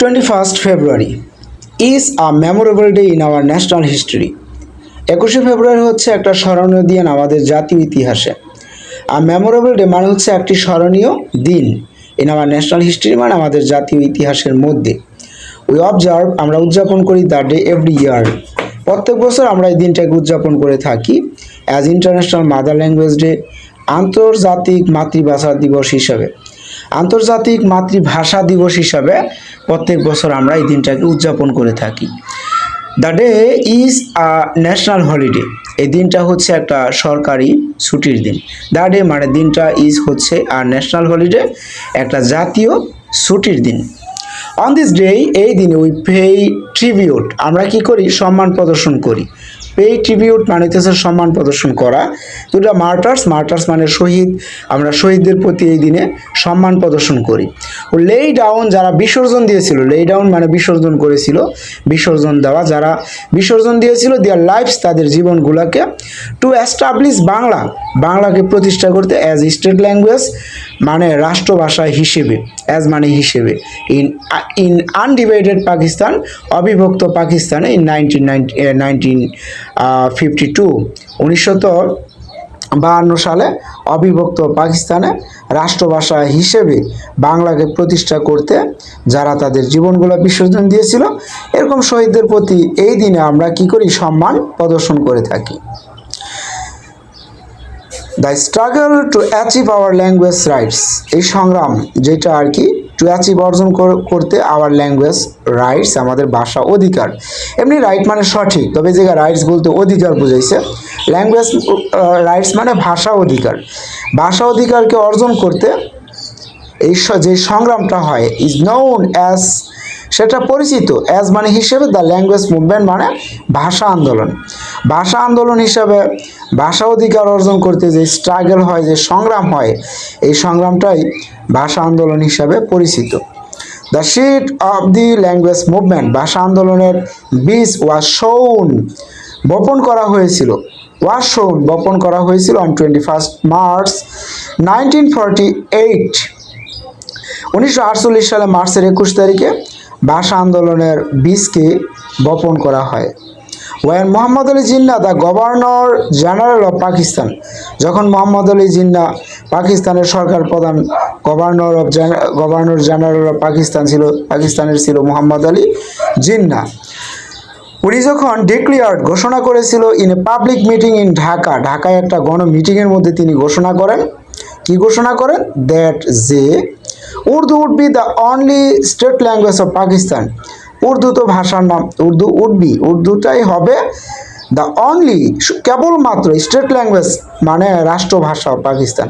21st February. Is a memorable day in our national history. একুশে ফেব্রুয়ারি হচ্ছে একটা স্মরণীয় দিন আমাদের জাতীয় ইতিহাসে। আর মেমোরেবল ডে মানে হচ্ছে একটি স্মরণীয় দিন ইন আমার ন্যাশনাল হিস্ট্রি মানে আমাদের জাতীয় ইতিহাসের মধ্যে। উই অবজার্ভ আমরা উদযাপন করি দ্য ডে এভরি ইয়ার প্রত্যেক বছর আমরা এই দিনটাকে উদযাপন করে থাকি as international mother language day আন্তর্জাতিক মাতৃভাষা দিবস হিসাবে। আন্তর্জাতিক মাতৃভাষা দিবস হিসাবে প্রত্যেক বছর আমরা এই দিনটাকে উদযাপন করে থাকি। The day is a national holiday এই দিনটা হচ্ছে একটা সরকারি ছুটির দিন। দ্য ডে মানে দিনটা ইজ হচ্ছে আর ন্যাশনাল হলিডে একটা জাতীয় ছুটির দিন। অন দিস ডে এই দিনে উই পে ট্রিবিউট আমরা কি করি? সম্মান প্রদর্শন করি। পে ট্রিবিউট মানে হচ্ছে সম্মান প্রদর্শন করা। দুটা মার্টার্স মার্টার্স মানে শহীদ। আমরা শহীদদের প্রতি এই দিনে সম্মান প্রদর্শন করি। ও লেই ডাউন যারা বিসর্জন দিয়েছিল লেই ডাউন মানে বিসর্জন করেছিল, বিসর্জন দেওয়া। যারা বিসর্জন দিয়েছিল দেয়ার লাইফস তাদের জীবনগুলোকে টু অ্যাস্টাবলিশ বাংলা, বাংলাকে প্রতিষ্ঠা করতে অ্যাজ স্টেট ল্যাঙ্গুয়েজ মানে রাষ্ট্রভাষা হিসেবে অ্যাজ মানে হিসেবে। ইন ইন আনডিভাইডেড পাকিস্তান অবিভক্ত পাকিস্তানে in nineteen nineteen fifty two বাহান্ন সালে অবিভক্ত পাকিস্তানে রাষ্ট্রভাষা হিসেবে বাংলাকে প্রতিষ্ঠা করতে যারা তাদের জীবনগুলো বিসর্জন দিয়েছিল, এরকম শহীদদের প্রতি এই দিনে আমরা কি করি? সম্মান প্রদর্শন করে থাকি। The struggle to achieve our language rights এই সংগ্রাম যেটা আর কি টু অ্যাচিভ অর্জন কর- করতে আওয়ার ল্যাঙ্গুয়েজ রাইটস আমাদের ভাষা অধিকার। এমনি রাইট মানে সঠিক, তবে যে রাইটস বলতে অধিকার বুঝাইছে। ল্যাঙ্গুয়েজ রাইটস মানে ভাষা অধিকার। ভাষা অধিকারকে অর্জন করতে এই যে সংগ্রামটা হয় ইজ নোন অ্যাজ সেটা পরিচিত অ্যাজ মানে হিসেবে দ্য ল্যাঙ্গুয়েজ মুভমেন্ট মানে ভাষা আন্দোলন। ভাষা আন্দোলন হিসাবে ভাষা অধিকার অর্জন করতে যে স্ট্রাগল হয়, যে সংগ্রাম হয়, এই সংগ্রামটাই ভাষা আন্দোলন হিসাবে পরিচিত। The seed of the language movement ভাষা আন্দোলনের বীজ ওয়া শোন বপন করা হয়েছিল। ওয়া শোন বপন করা হয়েছিল on twenty first March nineteen forty eight উনিশশো আটচল্লিশ সালে মার্চের একুশ তারিখে ভাষা আন্দোলনের বীজকে বপন করা হয়। When Mohammad Ali Jinnah, the governor general of Pakistan, যখন মোহাম্মদ আলী জিন্না পাকিস্তানের সরকার প্রধান governor of governor general of Pakistan ছিল, পাকিস্তানের ছিল মোহাম্মদ আলী জিন্না। উনি যখন ডিক্লিয়ার্ড ঘোষণা করেছিল, in a public meeting in Dhaka, ঢাকায় একটা গণ মিটিংয়ের মধ্যে তিনি ঘোষণা করেন। কি ঘোষণা করেন? দ্যাট যে Urdu would be the only state language of Pakistan Urdu তো ভাষার নাম, উর্দু উড বি উর্দুটাই হবে দ্য অনলি কেবলমাত্র স্টেট ল্যাঙ্গুয়েজ মানে রাষ্ট্রভাষা of Pakistan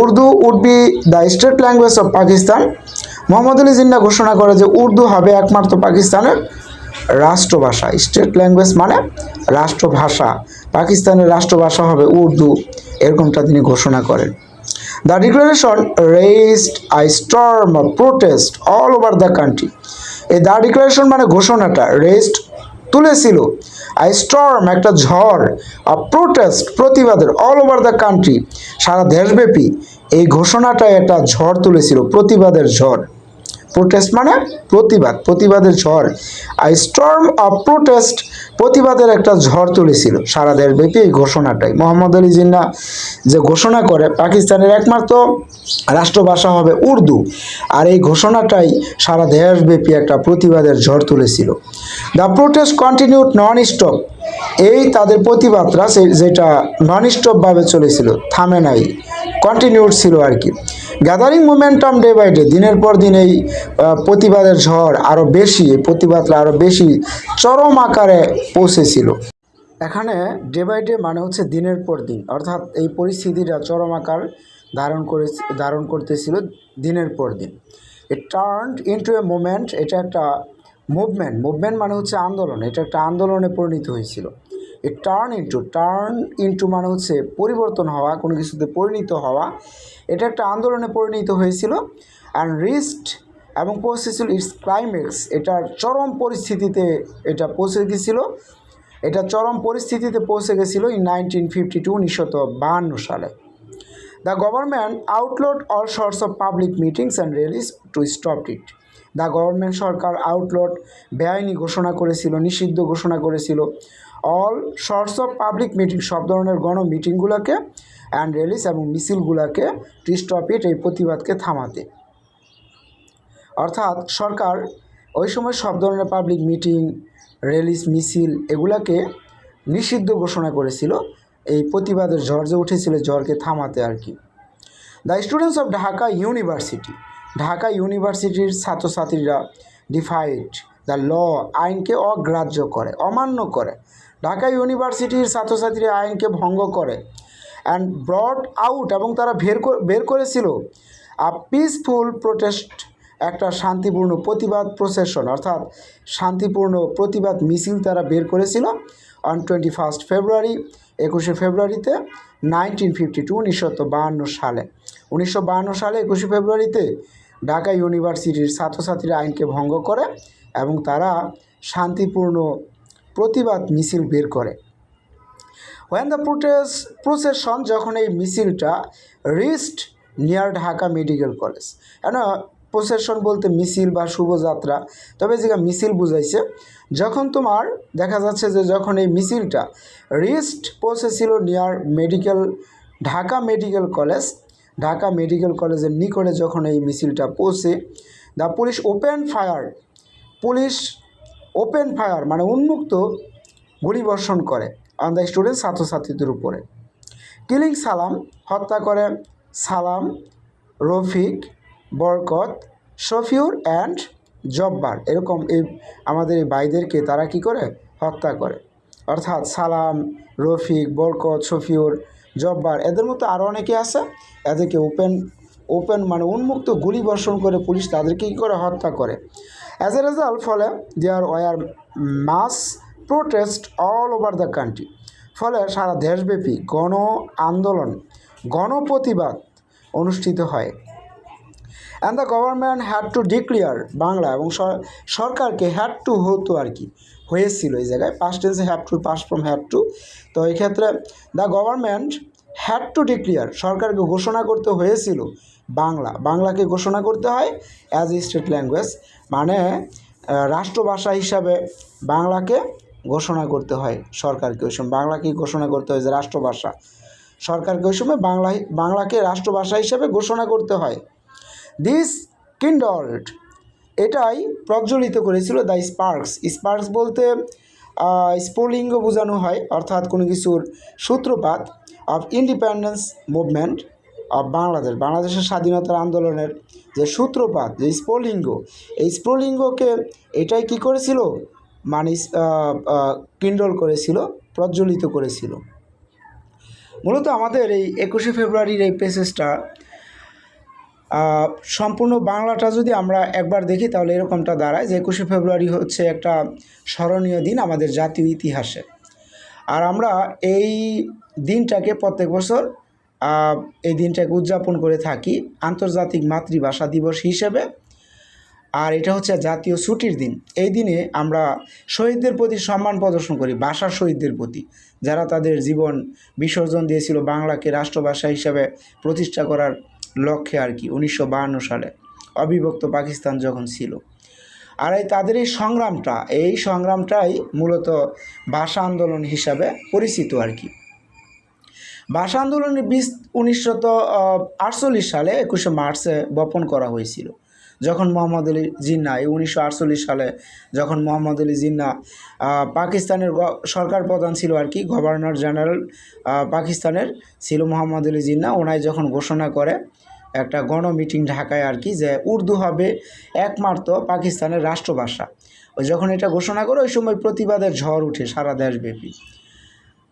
Urdu would be the state language of Pakistan Mohammad Ali Jinnah ঘোষণা করে যে উর্দু হবে একমাত্র পাকিস্তানের রাষ্ট্রভাষা। স্টেট ল্যাঙ্গুয়েজ মানে রাষ্ট্রভাষা। পাকিস্তানের রাষ্ট্রভাষা হবে উর্দু, এরকমটা তিনি ঘোষণা করেন। The declaration raised a storm protest all over the country এই দ্য ডিক্লারেশন মানে ঘোষণাটা রেস্ট তুলেছিল আই স্টর্ম একটা ঝড় আর প্রোটেস্ট প্রতিবাদের অল ওভার দ্য কান্ট্রি সারা দেশব্যাপী এই ঘোষণাটা একটা ঝড় তুলেছিল, প্রতিবাদের ঝড়। প্রোটেস্ট মানে প্রতিবাদ, প্রতিবাদের ঝড়। আই স্টর্ম অফ প্রোটেস্ট প্রতিবাদের একটা ঝড় তুলেছিল, সারা দেশব্যাপী এই ঘোষণাটাই। মোহাম্মদ আলী জিন্না যে ঘোষণা করে, পাকিস্তানের একমাত্র রাষ্ট্রভাষা হবে উর্দু। আর এই ঘোষণাটাই সারা দেশব্যাপী একটা প্রতিবাদের ঝড় তুলেছিল। The protest continued non stop এই তাদের প্রতিবাদরা যেটা নন স্টপভাবে চলেছিল, থামে নাই। কন্টিনিউড ছিল আর কি। Gathering momentum day by day দিনের পর দিন এই প্রতিবাদের ঝড় আরও বেশি প্রতিবাদটা আরও বেশি চরম আকারে পৌঁছেছিল। এখানে ডে বাই ডে মানে হচ্ছে দিনের পর দিন, অর্থাৎ এই পরিস্থিতিটা চরম আকার ধারণ করে, ধারণ করতেছিল দিনের পর দিন। A turn into a movement এটা একটা মুভমেন্ট মুভমেন্ট মানে হচ্ছে আন্দোলন, এটা একটা আন্দোলনে পরিণত হয়েছিল। A turn into turn into মানে হচ্ছে পরিবর্তন হওয়া, কোনো কিছুতে পরিণত হওয়া। এটা একটা আন্দোলনে পরিণত হয়েছিল অ্যান্ড রিস্ট এবং পৌঁছেছিল ইটস ক্লাইম্যাক্স এটার চরম পরিস্থিতিতে এটা পৌঁছে গেছিল। এটা চরম পরিস্থিতিতে পৌঁছে গেছিল ইন নাইনটিন ফিফটি টু উনিশশো বাহান্ন সালে। The government outlawed all sorts of public meetings and rallies to stop it the government Sarkar outlawed বেআইনি ঘোষণা করেছিল, নিষিদ্ধ ঘোষণা করেছিল। All sorts of public meeting সব ধরনের গণ মিটিংগুলোকে অ্যান্ড র্যালিস এবং মিছিলগুলোকে টু স্টপ ইট এই প্রতিবাদকে থামাতে। অর্থাৎ সরকার ওই সময় সব ধরনের পাবলিক মিটিং র্যালিস মিছিল এগুলাকে নিষিদ্ধ ঘোষণা করেছিল। এই প্রতিবাদের ঝড় যে উঠেছিল, ঝড়কে থামাতে আর কি। The students of Dhaka university Dhaka ইউনিভার্সিটির ছাত্রছাত্রীরা ডিফাইড দ্য ল আইনকে অগ্রাহ্য করে, অমান্য করে। ঢাকা ইউনিভার্সিটির ছাত্রছাত্রী আইনকে ভঙ্গ করে অ্যান্ড ব্রড আউট এবং তারা বের বের করেছিল আ পিসফুল প্রোটেস্ট একটা শান্তিপূর্ণ প্রতিবাদ প্রসেশন অর্থাৎ শান্তিপূর্ণ প্রতিবাদ মিছিল তারা বের করেছিল অন টোয়েন্টি ফার্স্ট ফেব্রুয়ারি একুশে ফেব্রুয়ারিতে নাইনটিন ফিফটি টু উনিশশো বাহান্ন সালে। উনিশশো বাহান্ন সালে একুশে ফেব্রুয়ারিতে ঢাকা ইউনিভার্সিটির ছাত্রছাত্রীরা আইনকে ভঙ্গ করে এবং তারা শান্তিপূর্ণ প্রতিবাদ মিছিল বের করে। ওয়েন দ্য প্রোটেস প্রসেশন যখন এই মিছিলটা reached near Dhaka medical college কেন প্রসেশন বলতে মিছিল বা শুভযাত্রা, তবে যেটা মিছিল বুঝাইছে, যখন তোমার দেখা যাচ্ছে যে যখন এই মিছিলটা রিস্ট পৌঁছেছিল near medical Dhaka medical college Dhaka medical কলেজের নিকটে যখন এই মিছিলটা পৌঁছে the police open fire police open fire মানে উন্মুক্ত গুলিবর্ষণ করে অন দ্য স্টুডেন্ট ছাত্রছাত্রীদের উপরে। কিলিং সালাম, হত্যা করে সালাম, রফিক, বরকত, শফিউর অ্যান্ড জব্বার। এরকম এই আমাদের এই ভাইদেরকে তারা কি করে? হত্যা করে। অর্থাৎ সালাম, রফিক, বরকত, শফিউর, জব্বার এদের মতো আরও অনেকে আছে। এদেরকে ওপেন ওপেন মানে উন্মুক্ত গুলি বর্ষণ করে পুলিশ তাদেরকে কী করে? হত্যা করে। অ্যাজ এ রেজাল্ট ফলে there were mass protest all over the country ফলে সারা দেশব্যাপী গণ আন্দোলন, গণপ্রতিবাদ অনুষ্ঠিত হয়। And the government had to declare Bangla এবং সর- সরকারকে হ্যাড টু হতো আর কি। হয়েছিল এই জায়গায় পাস্ট টেন্সে had to pass from had to তো এই ক্ষেত্রে the government had to declare সরকারকে ঘোষণা করতে হয়েছিল বাংলা। বাংলাকে ঘোষণা করতে হয় অ্যাজ এ স্টেট ল্যাঙ্গুয়েজ মানে রাষ্ট্রভাষা হিসাবে বাংলাকে ঘোষণা করতে হয় সরকারকে। ওই সময় বাংলাকে ঘোষণা করতে হয় যে রাষ্ট্রভাষা। সরকারকে ওই সময় বাংলা বাংলাকে রাষ্ট্রভাষা হিসাবে ঘোষণা করতে হয়। দিস কিন্ডল্ড এটাই প্রজ্বলিত করেছিল দ্য স্পার্কস স্পার্কস বলতে আহ, স্ফুলিঙ্গ বোঝানো হয় অর্থাৎ কোনো কিছুর সূত্রপাত অফ ইন্ডিপেন্ডেন্স মুভমেন্ট বাংলাদেশ। বাংলাদেশের স্বাধীনতার আন্দোলনের যে সূত্রপাত, যে স্ফুলিঙ্গ, এই স্ফুলিঙ্গকে এটাই কি করেছিল? মানে কিন্ডল করেছিল, প্রজ্বলিত করেছিল। মূলত আমাদের এই একুশে ফেব্রুয়ারির এই পেসেসটা সম্পূর্ণ বাংলাটা যদি আমরা একবার দেখি, তাহলে এরকমটা দাঁড়ায় যে একুশে ফেব্রুয়ারি হচ্ছে একটা স্মরণীয় দিন আমাদের জাতীয় ইতিহাসে। আর আমরা এই দিনটাকে প্রত্যেক বছর এই দিনটাকে উদযাপন করে থাকি আন্তর্জাতিক মাতৃভাষা দিবস হিসেবে। আর এটা হচ্ছে জাতীয় ছুটির দিন। এই দিনে আমরা শহীদদের প্রতি সম্মান প্রদর্শন করি, ভাষার শহীদদের প্রতি। যারা তাদের জীবন বিসর্জন দিয়েছিল বাংলাকে রাষ্ট্রভাষা হিসাবে প্রতিষ্ঠা করার লক্ষ্যে আর কি, উনিশশো সালে। অবিভক্ত পাকিস্তান যখন ছিল। আর এই তাদের এই সংগ্রামটা, এই সংগ্রামটাই মূলত ভাষা আন্দোলন হিসাবে পরিচিত আর কি। ভাষা আন্দোলনের বিশ উনিশশো আটচল্লিশ সালে একুশে মার্চে বপন করা হয়েছিল। যখন মোহাম্মদ আলী জিন্না, এই উনিশশো আটচল্লিশ সালে যখন মোহাম্মদ আলী জিন্না পাকিস্তানের সরকার প্রধান ছিল আর কি, গভর্নর জেনারেল পাকিস্তানের ছিল মোহাম্মদ আলী জিন্না ওনায় যখন ঘোষণা করে একটা গণ মিটিং ঢাকায় আর কি, যে উর্দু হবে একমাত্র পাকিস্তানের রাষ্ট্রভাষা। ওই যখন এটা ঘোষণা করে, ওই সময় প্রতিবাদের ঝড় উঠে সারা দেশব্যাপী।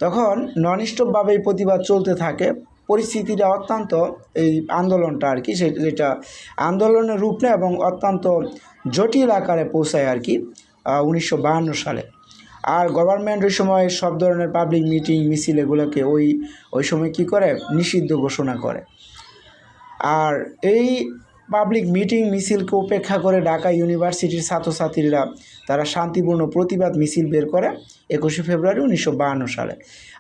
তখন নন স্টপভাবে এই প্রতিবাদ চলতে থাকে। পরিস্থিতিটা অত্যন্ত এই আন্দোলনটা আর কি যেটা আন্দোলনের রূপ নেয় এবং অত্যন্ত জটিল আকারে পৌঁছায় আর কি উনিশশো সালে। আর গভর্নমেন্ট ওই সময় সব ধরনের পাবলিক মিটিং মিছিল এগুলোকে ওই ওই সময় কি করে? নিষিদ্ধ ঘোষণা করে। আর এই পাবলিক মিটিং মিছিলকে উপেক্ষা করে ঢাকা ইউনিভার্সিটির ছাত্রছাত্রীরা তারা শান্তিপূর্ণ প্রতিবাদ মিছিল বের করে একুশে ফেব্রুয়ারি উনিশশো সালে।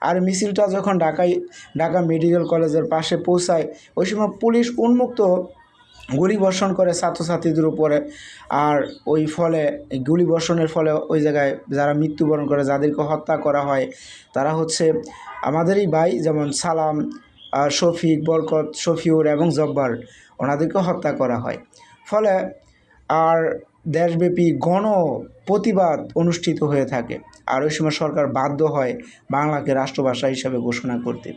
আর মিছিলটা যখন ঢাকায় ঢাকা মেডিকেল কলেজের পাশে পৌঁছায়, ওই সময় পুলিশ উন্মুক্ত গুলি বর্ষণ করে ছাত্রছাত্রীদের উপরে। আর ওই ফলে, গুলি বর্ষণের ফলে ওই জায়গায় যারা মৃত্যুবরণ করে, যাদেরকে হত্যা করা হয়, তারা হচ্ছে আমাদেরই ভাই, যেমন সালাম শফিক, বরকত, শফিউর এবং জব্বার ওনাদেরকে হত্যা করা হয়। ফলে আর দেশব্যাপী গণ প্রতিবাদ অনুষ্ঠিত হয়ে থাকে। আর ওই সময় সরকার বাধ্য হয় বাংলাকে রাষ্ট্রভাষা হিসাবে ঘোষণা করতে।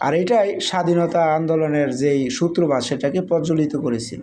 আর এটাই স্বাধীনতা আন্দোলনের যেই সূত্রপাত, সেটাকে প্রজ্বলিত করেছিল।